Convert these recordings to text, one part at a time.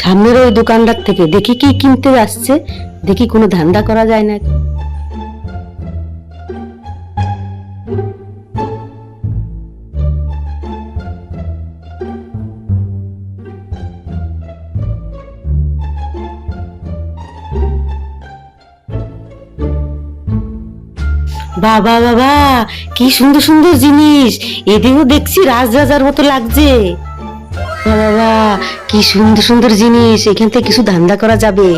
সামনের ওই দোকানদার থেকে দেখি কি কিনতে আসছে, দেখি কোনো ধান্দা করা যায় না বাবা বাবা, কি সুন্দর সুন্দর জিনিস। এদিকেও দেখছি রাজরাজার মতো লাগছে। বাবা, কি সুন্দর সুন্দর জিনিস। এখান থেকে কিছু ধান্দা করা যাবে।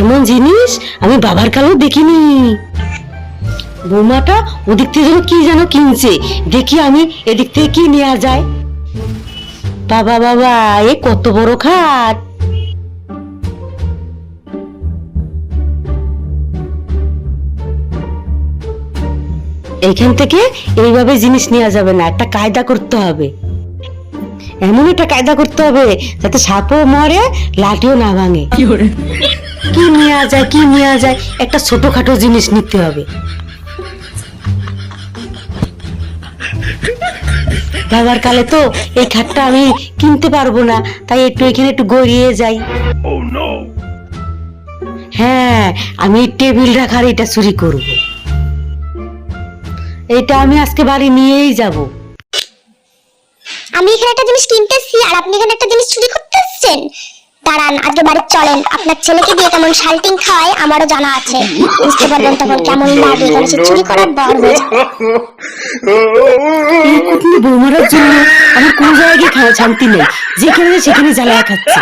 এমন জিনিস আমি বাবার কালেও দেখিনি। বৌমাটা ওদিক থেকে যেন কি যেন কিনছে। দেখি আমি এদিক থেকে কি নেওয়া যায়। বাবা বাবা, এ কত বড় খাট। এইখান থেকে এইভাবে জিনিস নেওয়া যাবে না, একটা কায়দা করতে হবে। এমন একটা কায়দা করতে হবে যাতে সাপও মরে লাঠিও না ভাঙে। কি নেওয়া যায় কি নেওয়া যায় একটা ছোটখাটো জিনিস নিতে হবে। বাবার কালে তো এই খাটটা আমি কিনতে পারব না তাই একটু এখানে একটু গড়িয়ে যাই। হ্যাঁ আমি এই টেবিল রাখার এটা চুরি করব। এটা আমি আজকে বাড়ি নিয়েই যাব। আমি এখানে একটা জিনিস কিনতেছি আর আপনি এখানে একটা জিনিস চুরি করতেছেন দাঁড়ান আগে বাড়ি চলেন। আপনার ছেলেকে দিয়ে কেমন শালটিং খাওয়ায় আমারও জানা আছে। বুঝতে পারবেন তখন কেমন লাগে কারণ সে চুরি করার বর হয়েছে কুটনি বৌমারার জন্য আমি কোন জায়গায় খাওয়া শান্তি নেই। যেখানে সেখানে জ্বালায় খাচ্ছে।